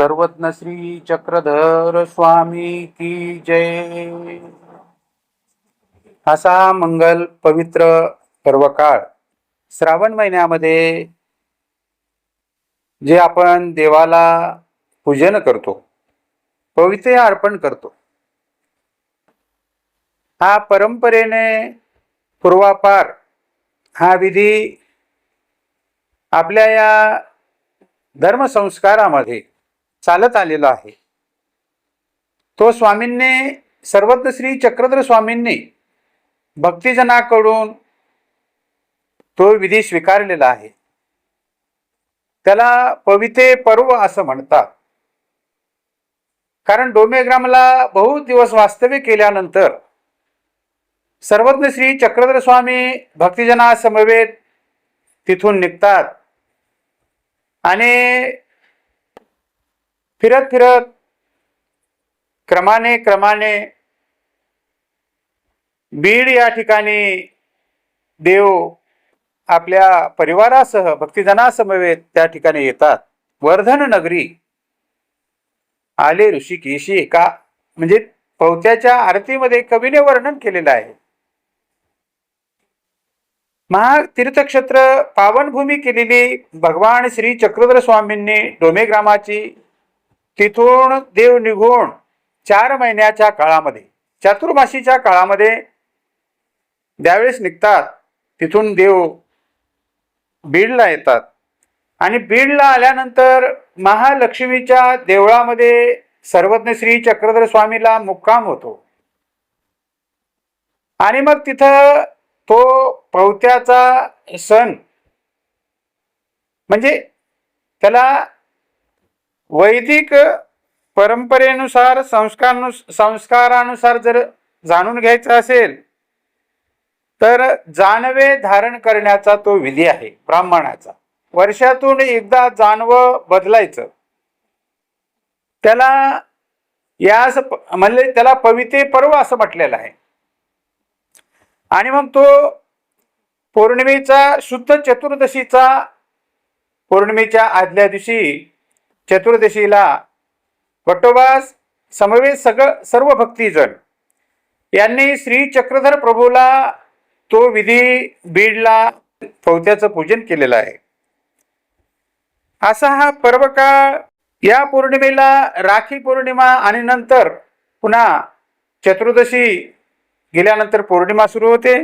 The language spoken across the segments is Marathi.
सर्वज्ञ श्री चक्रधर स्वामी की जय. असा मंगल पवित्र पर्वकाळ श्रावण महिन्यामध्ये जे आपण देवाला पूजन करतो पवित्र अर्पण करतो हा परंपरेने पूर्वापार हा विधी आपल्या या धर्मसंस्कारामध्ये चालत आलेला आहे. तो स्वामींनी सर्वज्ञ श्री चक्रधर स्वामींनी भक्तिजनाकडून तो विधी स्वीकारलेला आहे. त्याला पविते पर्व असं म्हणतात. कारण डोमेग्रामला बहुत दिवस वास्तव्य केल्यानंतर सर्वज्ञ श्री चक्रधर स्वामी भक्तिजनासमवेत तिथून निघतात. आणि फिरत फिरत क्रमाने क्रमाने बीड या ठिकाणी देव आपल्या परिवारासह भक्तिजनासमवेत त्या ठिकाणी येतात. वर्धन नगरी. आले ऋषिकेशी एका म्हणजे पवत्याच्या आरतीमध्ये कवीने वर्णन केलेलं आहे. महातीर्थक्षेत्र पावनभूमी केलेली भगवान श्री चक्रधर स्वामींनी डोमेग्रामाची तिथून देव निघून चार महिन्याच्या काळामध्ये चातुर्माशीच्या काळामध्ये ज्यावेळेस निघतात तिथून देव बीडला येतात. आणि बीडला आल्यानंतर महालक्ष्मीच्या देवळामध्ये सर्वज्ञ श्री चक्रधर स्वामीला मुक्काम होतो. आणि मग तिथं तो पवत्याचा सण म्हणजे त्याला वैदिक परंपरेनुसार संस्कारानु संस्कारानुसार जर जाणून घ्यायचं असेल तर जानवे धारण करण्याचा तो विधी आहे ब्राह्मणाचा. वर्षातून एकदा जानवं बदलायचं. त्याला यास म्हणजे त्याला पविते पर्व असं म्हटलेलं आहे. आणि मग तो पौर्णिमेचा शुद्ध चतुर्दशीचा पौर्णिमेच्या आदल्या दिवशी चतुर्दशीला वटोबास समवेत सगळं सर्व भक्तीजण. यांनी श्री चक्रधर प्रभूला तो विधी बीडला पवत्याचं पूजन केलेलं आहे. असा हा पर्व काळ या पौर्णिमेला राखी पौर्णिमा आणि नंतर पुन्हा चतुर्दशी गेल्यानंतर पौर्णिमा सुरू होते.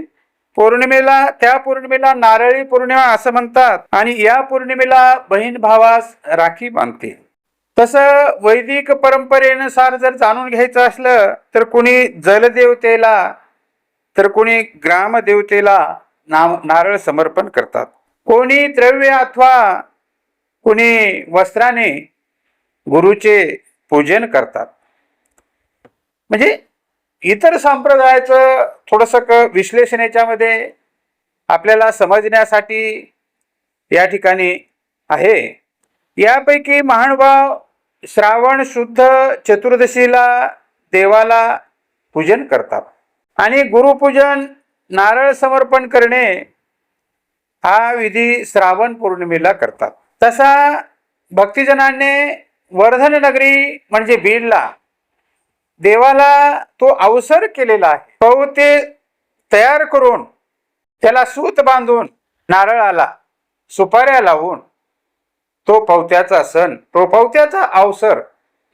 पौर्णिमेला त्या पौर्णिमेला नारळी पौर्णिमा असं म्हणतात आणि या पौर्णिमेला बहीण भावास राखी बांधते. तसं वैदिक परंपरेनुसार जर जाणून घ्यायचं असलं तर कुणी जलदेवतेला तर कुणी ग्रामदेवतेला नाम नारळ समर्पण करतात. कोणी द्रव्य अथवा कुणी वस्त्राने गुरुचे पूजन करतात. म्हणजे इतर संप्रदायाचं थोडंसं क विश्लेषण याच्यामध्ये आपल्याला समजण्यासाठी या ठिकाणी आहे. यापैकी महानुभाव श्रावण शुद्ध चतुर्दशीला देवाला पूजन करतात. आणि गुरुपूजन नारळ समर्पण करणे हा विधी श्रावण पौर्णिमेला करतात. तसा भक्तिजनाने वर्धन नगरी म्हणजे बीडला देवाला तो अवसर केलेला आहे. पवते तयार करून त्याला सूत बांधून नारळाला सुपाऱ्या लावून तो पवत्याचा सण तो पवत्याचा अवसर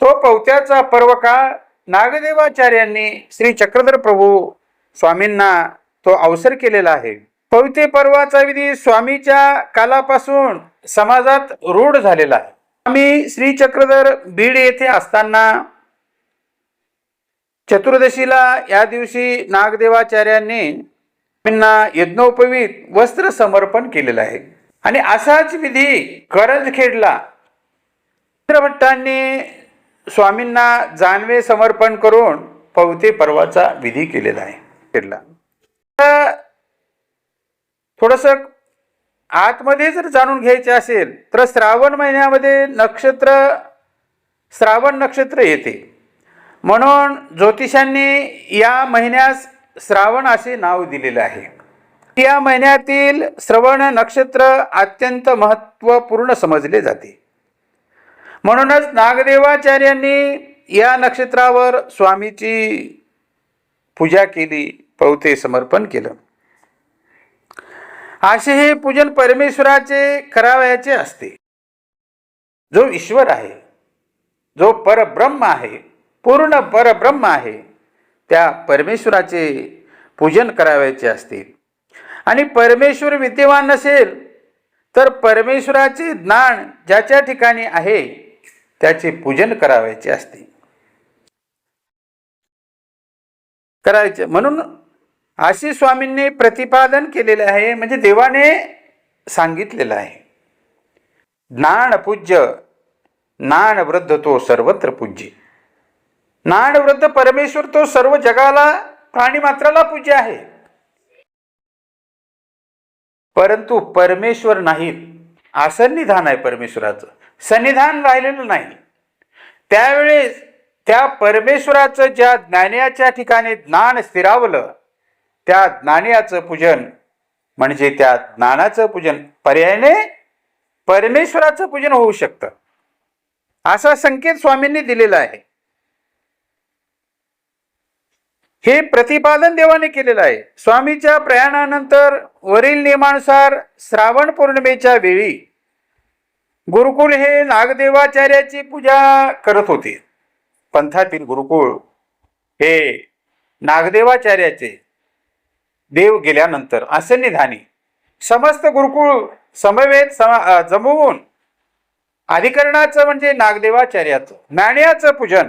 तो पवत्याचा पर्व काळ नागदेवाचार्यांनी श्री चक्रधर प्रभू स्वामींना तो अवसर केलेला आहे. पविते पर्वाचा विधी स्वामीच्या कालापासून समाजात रूढ झालेला आहे. आम्ही श्री चक्रधर बीड येथे असताना चतुर्दशीला या दिवशी नागदेवाचार्यांनी यज्ञोपवीत वस्त्र समर्पण केलेलं आहे. आणि असाच विधी करंजखेडला चित्रभट्टांनी स्वामींना जानवे समर्पण करून पवते पर्वाचा विधी केलेला आहे. खेडला. थोडस आतमध्ये जर जाणून घ्यायचे असेल तर श्रावण महिन्यामध्ये नक्षत्र श्रावण नक्षत्र येते. म्हणून ज्योतिषांनी या महिन्यास श्रावण असे नाव दिलेले आहे. या महिन्यातील श्रवण नक्षत्र अत्यंत महत्त्वपूर्ण समजले जाते. म्हणूनच नागदेवाचार्यांनी या नक्षत्रावर स्वामीची पूजा केली पवते समर्पण केलं. असे हे पूजन परमेश्वराचे करावयाचे असते. जो ईश्वर आहे जो परब्रह्म आहे पूर्ण परब्रह्म आहे. त्या परमेश्वराचे पूजन करावयाचे असते. आणि परमेश्वर विद्यमान नसेल तर परमेश्वराचे ज्ञान ज्याच्या ठिकाणी आहे त्याचे पूजन करावयाचे असते. करायचे. म्हणून आशी स्वामींनी प्रतिपादन केलेले आहे म्हणजे देवाने सांगितलेलं आहे. ज्ञान पूज्य ज्ञान वृद्ध तो सर्वत्र पूज्य. ज्ञान वृद्ध परमेश्वर तो सर्व जगाला प्राणी मात्राला पूज्य आहे. परंतु परमेश्वर नाहीत. असन्निधान आहे परमेश्वराचं. सन्निधान राहिलेलं नाही. त्यावेळेस त्या परमेश्वराचं ज्या ज्ञानियाच्या ठिकाणी ज्ञान स्थिरावलं त्या ज्ञानियाचं पूजन म्हणजे त्या ज्ञानाचं पूजन पर्यायाने परमेश्वराचं पूजन होऊ शकतं. असा संकेत स्वामींनी दिलेला आहे. हे प्रतिपादन देवाने केलेलं आहे. स्वामीच्या प्रयाणानंतर वरील नियमानुसार श्रावण पौर्णिमेच्या वेळी गुरुकुल हे नागदेवाचार्याची पूजा करत होते. पंथातील गुरुकुळ हे नागदेवाचार्याचे देव गेल्यानंतर असन्निधानी निधानी समस्त गुरुकुळ समवेत समा जमवून अधिकरणाचं म्हणजे नागदेवाचार्याचं नाण्याचं पूजन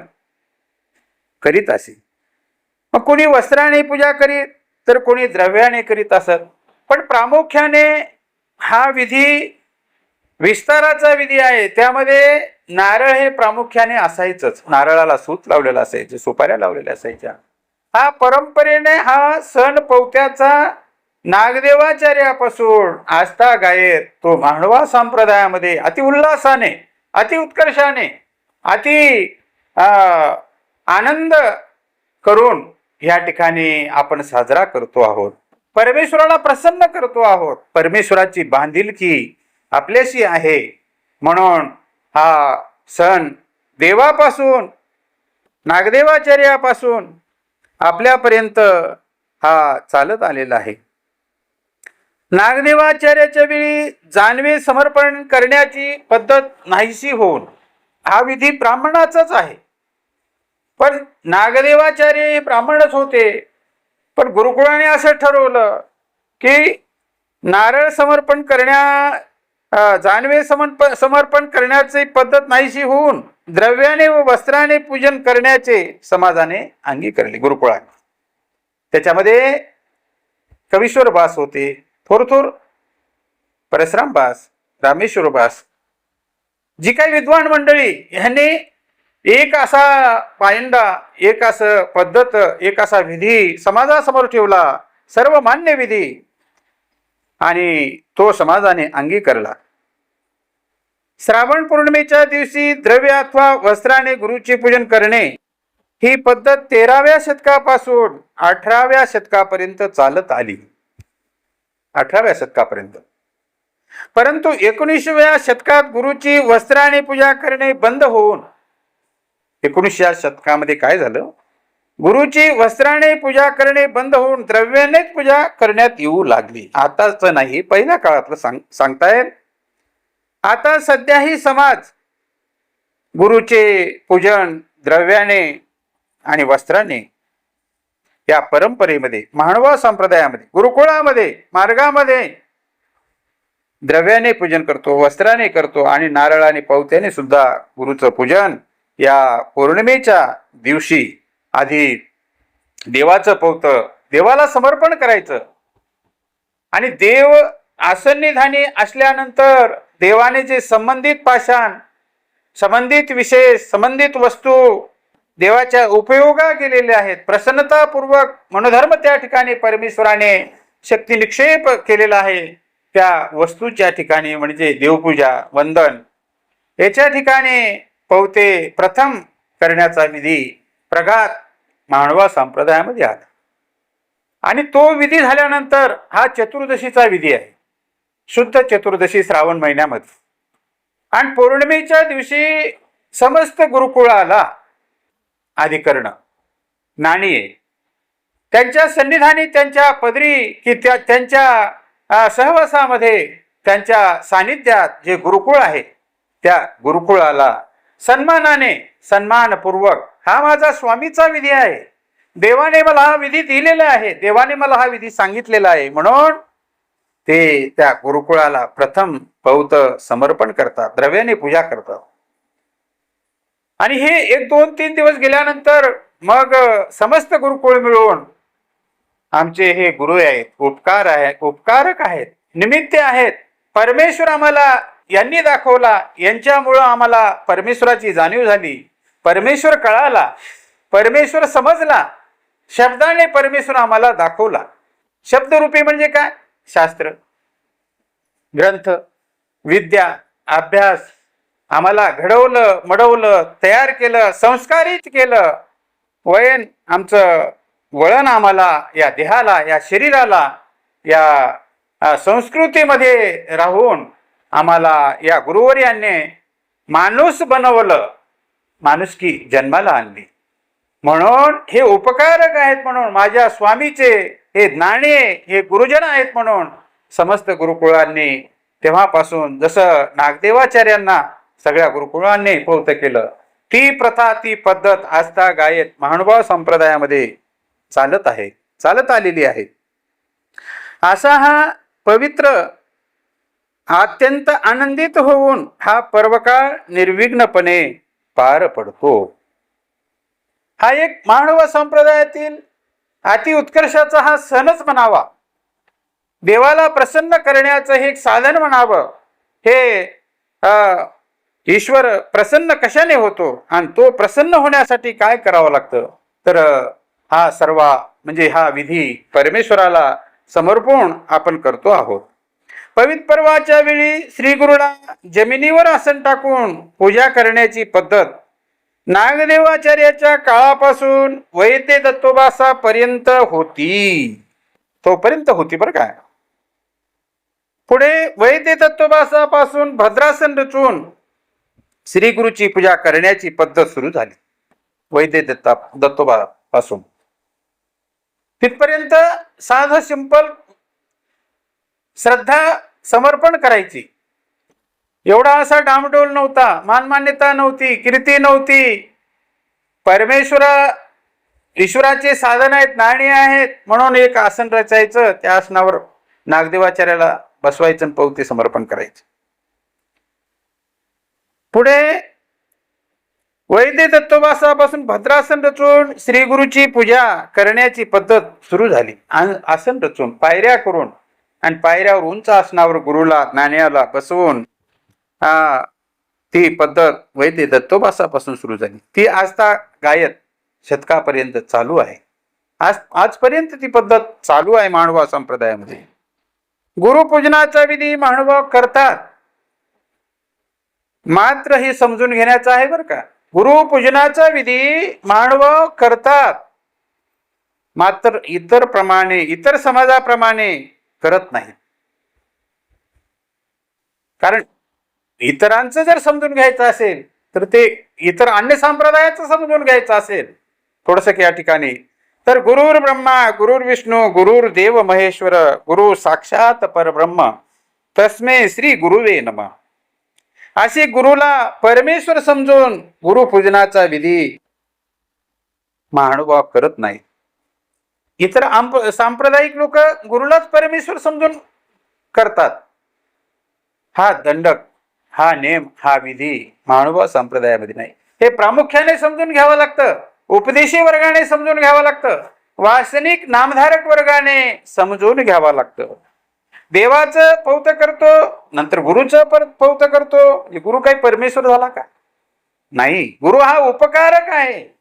करीत असे. मग कोणी वस्त्राने पूजा करीत तर कोणी द्रव्याने करीत असत. पण प्रामुख्याने हा विधी विस्ताराचा विधी आहे. त्यामध्ये नारळ हे प्रामुख्याने असायचंच. नारळाला सूत लावलेलं असायचं सुपाऱ्या लावलेल्या असायच्या. हा परंपरेने हा सण पवत्याचा नागदेवाचार्यापासून आस्था गायत तो मांडवा संप्रदायामध्ये अति उल्हासाने अति उत्कर्षाने अति आनंद करून या ठिकाणी आपण साजरा करतो आहोत. परमेश्वराला प्रसन्न करतो आहोत. परमेश्वराची बांधिलकी आपल्याशी आहे. म्हणून हा सण देवापासून नागदेवाचार्यापासून आपल्यापर्यंत हा चालत आलेला आहे. नागदेवाचार्याच्या वेळी जानवे समर्पण करण्याची पद्धत नाहीशी होऊन हा विधी ब्राह्मणाचाच आहे. पण नागदेवाचार्य हे ब्राह्मणच होते. पण गुरुकुळाने असं ठरवलं की नारळ समर्पण करण्या जानवे समर्पण समर्पण करण्याची पद्धत नाहीशी होऊन द्रव्याने व वस्त्राने पूजन करण्याचे समाजाने अंगीकारले गुरुकुळाने. त्याच्यामध्ये कवीश्वर बास होते थोरथोर परशुराम बास रामेश्वर बास जी काही विद्वान मंडळी ह्यांनी एक असा पायंडा एक असं पद्धत एक असा विधी समाजासमोर ठेवला सर्व मान्य विधी. आणि तो समाजाने अंगीकारला. श्रावण पौर्णिमेच्या दिवशी द्रव्य अथवा वस्त्राने गुरुचे पूजन करणे ही पद्धत तेराव्या शतकापासून अठराव्या शतकापर्यंत चालत आली. अठराव्या शतकापर्यंत. परंतु एकोणीसव्या शतकात गुरुची वस्त्राने पूजा करणे बंद होऊन एकोणीसच्या शतकामध्ये काय झालं? गुरुची वस्त्राने पूजा करणे बंद होऊन द्रव्यानेच पूजा करण्यात येऊ लागली. आताच नाही पहिल्या काळातलं सांग सांगताय आता सध्याही समाज गुरुचे पूजन द्रव्याने आणि वस्त्राने या परंपरेमध्ये मानवा संप्रदायामध्ये गुरुकुळामध्ये मार्गामध्ये द्रव्याने पूजन करतो वस्त्राने करतो आणि नारळाने पवत्याने सुद्धा गुरुचं पूजन या पौर्णिमेच्या दिवशी आधी देवाचं पवतं देवाला समर्पण करायचं. आणि देव आसन्निधानी असल्यानंतर देवाने जे संबंधित पाषाण संबंधित विशेष संबंधित वस्तू देवाच्या उपयोगा केलेल्या आहेत प्रसन्नतापूर्वक मनोधर्म त्या ठिकाणी परमेश्वराने शक्ती निक्षेप केलेला आहे त्या वस्तूच्या ठिकाणी म्हणजे देवपूजा वंदन. याच्या ठिकाणी पवते प्रथम करण्याचा विधी प्रघात मानवा संप्रदायामध्ये आला. आणि तो विधी झाल्यानंतर हा चतुर्दशीचा विधी आहे. शुद्ध चतुर्दशी श्रावण महिन्यामध्ये. आणि पौर्णिमेच्या दिवशी समस्त गुरुकुळाला अधिकरण नाणी आहे त्यांच्या सन्निधानी त्यांच्या पदरी की त्या त्यांच्या सहवासामध्ये त्यांच्या सानिध्यात जे गुरुकुळ आहे त्या गुरुकुळाला सन्मानाने सन्मानपूर्वक. हा माझा स्वामीचा विधी आहे. देवाने मला हा विधी दिलेला आहे. देवाने मला हा विधी सांगितलेला आहे. म्हणून ते त्या गुरुकुळाला प्रथम पौत समर्पण करतात. द्रव्याने पूजा करतात. आणि हे एक दोन तीन दिवस गेल्यानंतर मग समस्त गुरुकुळ मिळून आमचे हे गुरु आहेत उपकार आहे उपकारक आहेत निमित्त आहेत. परमेश्वर आम्हाला यांनी दाखवला यांच्यामुळं आम्हाला परमेश्वराची जाणीव झाली. परमेश्वर कळाला परमेश्वर समजला शब्दाने परमेश्वर आम्हाला दाखवला. शब्दरूपी म्हणजे काय? शास्त्र ग्रंथ विद्या अभ्यास आम्हाला घडवलं मडवलं तयार केलं संस्कारित केलं. वयन आमचं वळण आम्हाला या देहाला या शरीराला या संस्कृतीमध्ये राहून आम्हाला या गुरुवर यांनी माणूस बनवलं. माणुसकी जन्माला आणली. म्हणून हे उपकारक आहेत म्हणून माझ्या स्वामीचे हे ज्ञाने हे गुरुजन आहेत म्हणून समस्त गुरुकुळांनी तेव्हापासून जसं नागदेवाचार्यांना सगळ्या गुरुकुळांनी पौत केलं ती प्रथा ती पद्धत आस्था गायत महानुभाव संप्रदायामध्ये चालत आहे चालत आलेली आहे. असा हा पवित्र अत्यंत आनंदित होऊन हा पर्वकाळ निर्विघ्नपणे पार पडतो. हा एक मानव संप्रदायातील अति उत्कर्षाचा हा सणच म्हणावा. देवाला प्रसन्न करण्याचं हे एक साधन म्हणावं. हे ईश्वर प्रसन्न कशाने होतो आणि तो प्रसन्न होण्यासाठी काय करावं लागतं? तर हा सर्व म्हणजे हा विधी परमेश्वराला समर्पण आपण करतो आहोत. पवित्र पर्वाच्या वेळी श्री गुरुला जमिनीवर आसन टाकून पूजा करण्याची पद्धत नागदेवाचार्याच्या काळापासून वैद्य दत्तोबासापर्यंत होती. तोपर्यंत होती बरं काय पुढे वैद्य दत्तोबासापासून भद्रासन रचून श्री गुरुची पूजा करण्याची पद्धत सुरू झाली. वैद्य दत्ता दत्तोबा पासून. तिथपर्यंत साध सिंपल श्रद्धा समर्पण करायची. एवढा असा डामडोल नव्हता मानमान्यता नव्हती कीर्ती नव्हती. परमेश्वर ईश्वराचे साधन आहेत नाणी आहेत म्हणून एक आसन रचायचं त्या आसनावर नागदेवाचार्याला बसवायचं आणि पवती समर्पण करायचं. पुढे वैद्य दत्तोबासापासून भद्रासन रचून श्री गुरुची पूजा करण्याची पद्धत सुरू झाली. आसन रचून पायऱ्या करून आणि पायऱ्यावर उंच आसनावर गुरुला नाण्याला बसवून ती पद्धत वैद्य दत्तोबासापासून सुरू झाली. ती आजता गायत शतकापर्यंत चालू आहे. आज आजपर्यंत ती पद्धत चालू आहे मानवा संप्रदायामध्ये. गुरुपूजनाचा विधी मानव करतात. मात्र हे समजून घेण्याचं आहे बरं का. गुरुपूजनाचा विधी मानव करतात. मात्र इतर प्रमाणे इतर समाजाप्रमाणे करत नाहीत कारण इतरांचं जर समजून घ्यायचं असेल तर ते इतर अन्य संप्रदायाचं समजून घ्यायचं असेल थोडस या ठिकाणी. तर गुरुर ब्रह्मा गुरुर विष्णू गुरुर देव महेश्वर गुरु साक्षात परब्रह्म तस्मे श्री गुरुवे नम. असे गुरुला परमेश्वर समजून गुरुपूजनाचा विधी महानुभाव करत नाही इतर आंप सांप्रदायिक लोक गुरुलाच परमेश्वर समजून करतात. हा दंडक हा नेम हा विधी महानुभाव संप्रदायामध्ये नाही. हे प्रामुख्याने समजून घ्यावं लागतं. उपदेशी वर्गाने समजून घ्यावं लागतं. वासनिक नामधारक वर्गाने समजून घ्यावं लागतं. देवाचं पौत करतो नंतर गुरुचं परत पौत करतो. गुरु काही परमेश्वर झाला का? नाही. गुरु हा उपकारक आहे.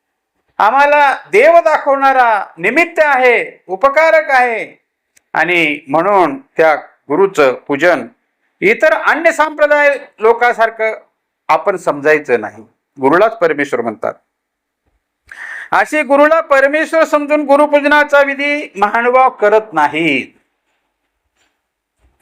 आम्हाला देव दाखवणारा निमित्त आहे उपकारक आहे. आणि म्हणून त्या गुरुचं पूजन इतर अन्य संप्रदाय लोकांसारखं आपण समजायचं नाही. गुरुलाच परमेश्वर म्हणतात. अशी गुरुला परमेश्वर समजून गुरुपूजनाचा विधी महानुभाव करत नाहीत.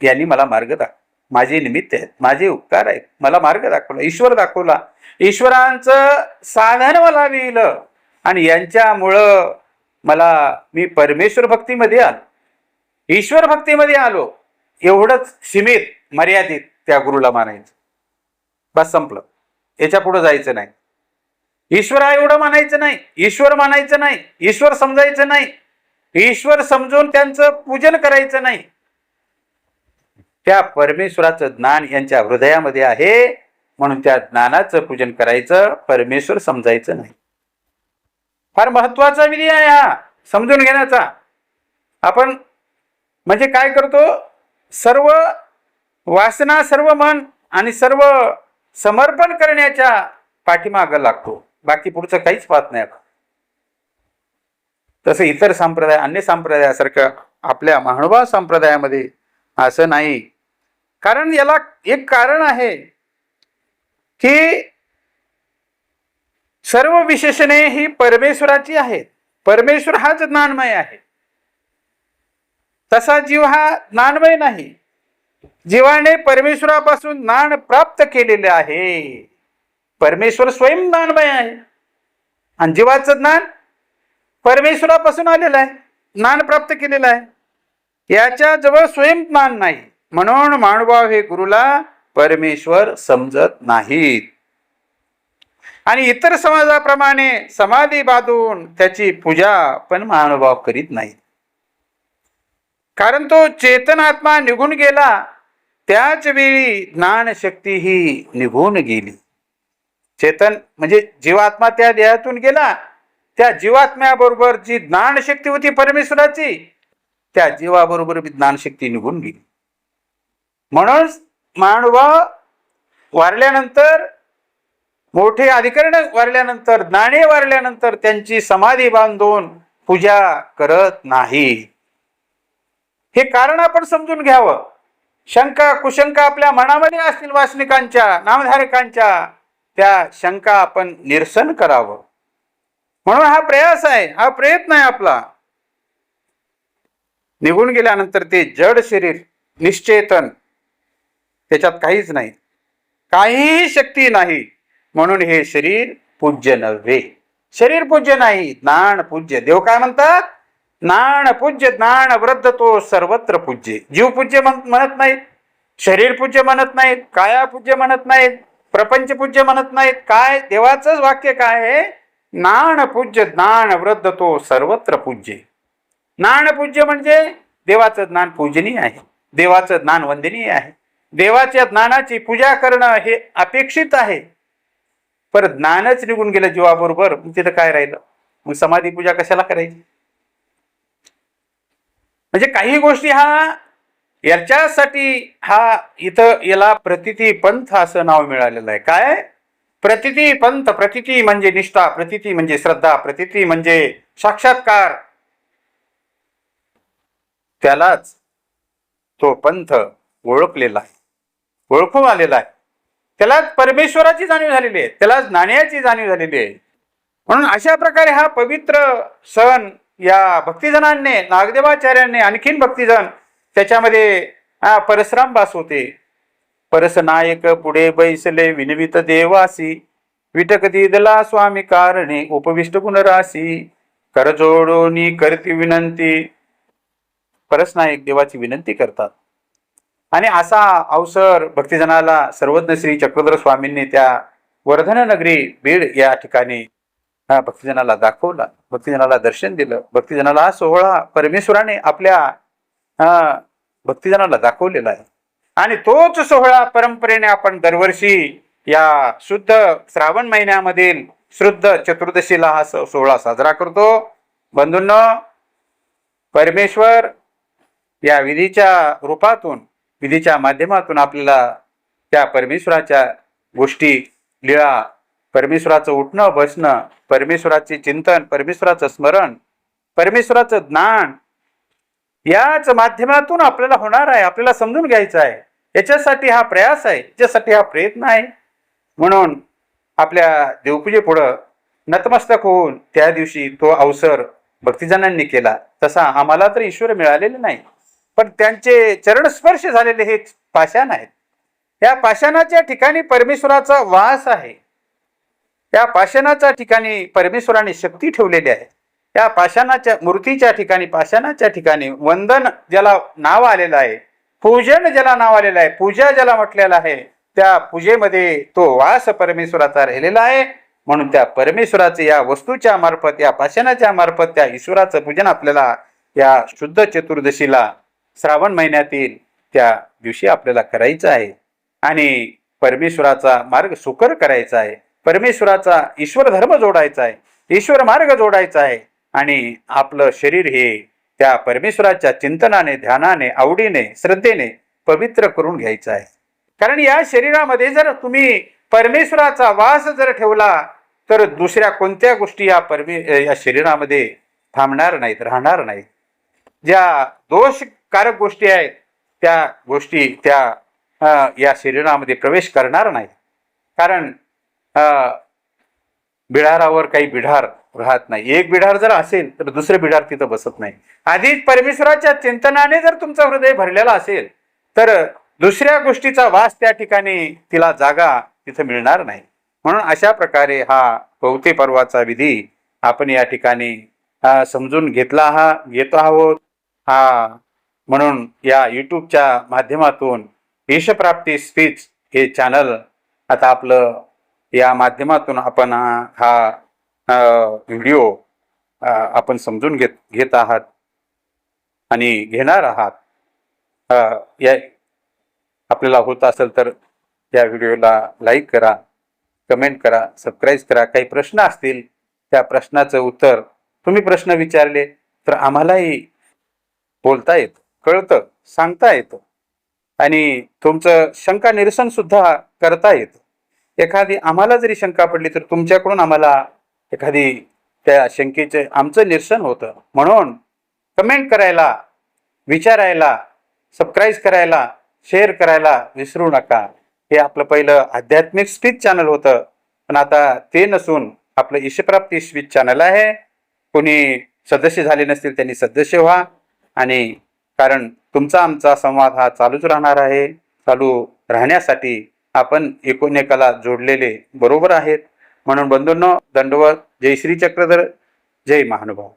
यांनी मला मार्ग दाख माझे निमित्त आहेत माझे उपकार आहेत. मला मार्ग दाखवला ईश्वर दाखवला. ईश्वरांचं साधन मला लिहिलं आणि यांच्यामुळं मला मी परमेश्वर भक्तीमध्ये आलो. ईश्वर भक्तीमध्ये आलो. एवढंच सीमित मर्यादित त्या गुरुला मानायचं. बस संपलं. याच्या पुढं जायचं नाही. ईश्वर आहे एवढं मानायचं नाही. ईश्वर मानायचं नाही. ईश्वर समजायचं नाही. ईश्वर समजून त्यांचं पूजन करायचं नाही. त्या परमेश्वराचं ज्ञान यांच्या हृदयामध्ये आहे. म्हणून त्या ज्ञानाचं पूजन करायचं. परमेश्वर समजायचं नाही. फार महत्त्वाचा विधी आहे हा समजून घेण्याचा. आपण म्हणजे काय करतो? सर्व वासना सर्व मन आणि सर्व समर्पण करण्याच्या पाठीमागं लागतो. बाकी पुढचं काहीच पाहत नाही तसं इतर संप्रदाय अन्य संप्रदायासारखं आपल्या महानुभाव संप्रदायामध्ये असं नाही. कारण याला एक कारण आहे की सर्व विशेषणे ही परमेश्वराची आहेत. परमेश्वर हाच ज्ञानमय आहे. तसा जीव हा ज्ञानमय नाही. जीवाने परमेश्वरापासून ज्ञान प्राप्त केलेले आहे. परमेश्वर स्वयं ज्ञानमय आहे. आणि जीवाचं ज्ञान परमेश्वरापासून आलेलं आहे. ज्ञान प्राप्त केलेलं आहे. याच्या जवळ स्वयं ज्ञान नाही. म्हणून माणुभाव हे गुरुला परमेश्वर समजत नाहीत. आणि इतर समाजाप्रमाणे समाधी बांधून त्याची पूजा पण महानुभाव करीत नाहीत. कारण तो चेतन आत्मा निघून गेला त्याच वेळी ज्ञानशक्ती ही निघून गेली. चेतन म्हणजे जीवात्मा त्या देहातून गेला त्या जीवात्म्याबरोबर जी ज्ञानशक्ती होती परमेश्वराची त्या जीवाबरोबर ज्ञानशक्ती निघून गेली. म्हणून मानवा वारल्यानंतर मोठे अधिकरण वारल्यानंतर ज्ञाने वारल्यानंतर त्यांची समाधी बांधून पूजा करत नाही. हे कारण आपण समजून घ्यावं. शंका कुशंका आपल्या मनामध्ये असतील वासनिकांच्या नामधारकांच्या त्या शंका आपण निरसन करावं. म्हणून हा प्रयास आहे हा प्रयत्न आहे आपला. निघून गेल्यानंतर ते जड शरीर निश्चेतन त्याच्यात काहीच नाही. काहीही शक्ती नाही. म्हणून हे शरीर पूज्य नव्हे. शरीर पूज्य नाही ज्ञान पूज्य. देव काय म्हणतात? ज्ञान पूज्य ज्ञान वृद्ध तो सर्वत्र पूज्य. जीव पूज्य म्हण- म्हणत नाहीत. शरीर पूज्य म्हणत नाहीत. काया पूज्य म्हणत नाहीत. प्रपंच पूज्य म्हणत नाहीत. काय? देवाचंच वाक्य काय आहे? ज्ञान पूज्य ज्ञान वृद्ध तो सर्वत्र पूज्य. ज्ञान पूज्य म्हणजे देवाचं ज्ञान पूजनीय आहे. देवाचं ज्ञान वंदनीय आहे. देवाच्या ज्ञानाची पूजा करणं हे अपेक्षित आहे. पर ज्ञानच निघून गेलं जीवाबरोबर मग तिथं काय राहिलं? मग समाधी पूजा कशाला करायची? म्हणजे काही गोष्टी हा याच्यासाठी हा इथं याला प्रतिती पंथ असं नाव मिळालेलं आहे. काय? प्रतिती पंथ प्रतिती म्हणजे निष्ठा प्रतिती म्हणजे श्रद्धा प्रतिती म्हणजे साक्षात्कार. त्यालाच तो पंथ ओळखलेला आहे. ओळखून आलेला आहे. त्याला परमेश्वराची जाणीव झालेली आहे. त्याला ज्ञानाची जाणीव झालेली आहे. म्हणून अशा प्रकारे हा पवित्र सण या भक्तिजनांनी नागदेवाचार्यांनी आणखीन भक्तिजन त्याच्यामध्ये हा परशुराम बास होते. परस नायक पुढे बैसले विनवित देवासी. विटक दिदला स्वामी कारणे उपविष्ट गुणराशी करजोडोनी करती विनंती. परसनायक देवाची विनंती करतात. आणि असा अवसर भक्तिजनाला सर्वज्ञ श्री चक्रधर स्वामींनी त्या वर्धन नगरी बीड या ठिकाणी हा भक्तिजनाला दाखवला. भक्तिजनाला दर्शन दिलं. भक्तिजनाला हा सोहळा परमेश्वराने आपल्या भक्तिजनाला दाखवलेला आहे. आणि तोच सोहळा परंपरेने आपण दरवर्षी या शुद्ध श्रावण महिन्यामधील शुद्ध चतुर्दशीला हा सोहळा साजरा करतो. बंधूंनो परमेश्वर या विधीच्या रूपातून विधीच्या माध्यमातून आपल्याला त्या परमेश्वराच्या गोष्टी लीळा परमेश्वराचं उठणं बसणं परमेश्वराचे चिंतन परमेश्वराचं स्मरण परमेश्वराचं ज्ञान याच माध्यमातून आपल्याला होणार आहे आपल्याला समजून घ्यायचं आहे. याच्यासाठी हा प्रयास आहे याच्यासाठी हा प्रयत्न आहे. म्हणून आपल्या देवपूजेपुढं नतमस्तक होऊन त्या दिवशी तो अवसर भक्तिजनांनी केला. तसा आम्हाला तर ईश्वर मिळालेला नाही. पण त्यांचे चरणस्पर्श झालेले हे पाषाण आहेत. या पाषाणाच्या ठिकाणी परमेश्वराचा वास आहे. या पाषाणाच्या ठिकाणी परमेश्वराने शक्ती ठेवलेली आहे. या पाषाणाच्या मूर्तीच्या ठिकाणी पाषाणाच्या ठिकाणी वंदन ज्याला नाव आलेलं आहे पूजन ज्याला नाव आलेलं आहे पूजा ज्याला म्हटलेलं आहे त्या पूजेमध्ये तो वास परमेश्वराचा राहिलेला आहे. म्हणून त्या परमेश्वराचे या वस्तूच्या मार्फत या पाषाणाच्या मार्फत त्या ईश्वराचं पूजन आपल्याला या शुद्ध चतुर्दशीला श्रावण महिन्यातील त्या दिवशी आपल्याला करायचं आहे. आणि परमेश्वराचा मार्ग सुकर करायचा आहे. परमेश्वराचा ईश्वर धर्म जोडायचा आहे. ईश्वर मार्ग जोडायचा आहे. आणि आपलं शरीर हे त्या परमेश्वराच्या चिंतनाने ध्यानाने आवडीने श्रद्धेने पवित्र करून घ्यायचं आहे. कारण या शरीरामध्ये जर तुम्ही परमेश्वराचा वास जर ठेवला तर दुसऱ्या कोणत्या गोष्टी या परमे या शरीरामध्ये थांबणार नाहीत राहणार नाहीत. ज्या दोष कारक गोष्टी आहेत. त्या गोष्टी त्या या शरीरामध्ये प्रवेश करणार नाही कारण बिढारावर काही बिढार राहत नाही. एक बिढार जर असेल तर दुसरे बिढार तिथं बसत नाही. आधीच परमेश्वराच्या चिंतनाने जर तुमचं हृदय भरलेलं असेल तर दुसऱ्या गोष्टीचा वास त्या ठिकाणी तिला जागा तिथं मिळणार नाही. म्हणून अशा प्रकारे हा पवते पर्वाचा विधी आपण या ठिकाणी समजून घेतला हा घेतो आहोत. हा म्हणून या यूट्यूबच्या माध्यमातून यशप्राप्ती स्पीच हे चॅनल आता आपलं या माध्यमातून आपण हा व्हिडिओ आपण समजून घेत घेत आहात आणि घेणार आहात. या आपल्याला होत असेल तर या व्हिडिओला लाईक करा कमेंट करा सबस्क्राईब करा. काही प्रश्न असतील त्या प्रश्नाचं उत्तर तुम्ही प्रश्न विचारले तर आम्हालाही बोलता येतं. कळतं सांगता येतं. आणि तुमचं शंका निरसन सुद्धा करता येतं. एखादी आम्हाला जरी शंका पडली तर तुमच्याकडून आम्हाला एखादी त्या शंकेचे आमचं निरसन होतं. म्हणून कमेंट करायला विचारायला सबस्क्राईब करायला शेअर करायला विसरू नका. हे आपलं पहिलं आध्यात्मिक स्पीच चॅनल होतं. पण आता ते नसून आपलं ईशप्राप्ती स्पीच चॅनल आहे. कोणी सदस्य झाले नसतील त्यांनी सदस्य व्हा. आणि कारण तुमचा आमचा संवाद हा चालूच राहणार आहे. चालू राहण्यासाठी आपण एकूणकाला जोडलेले बरोबर आहेत. म्हणून बंधूंनो दंडवत जय श्री चक्रधर जय महानुभाव.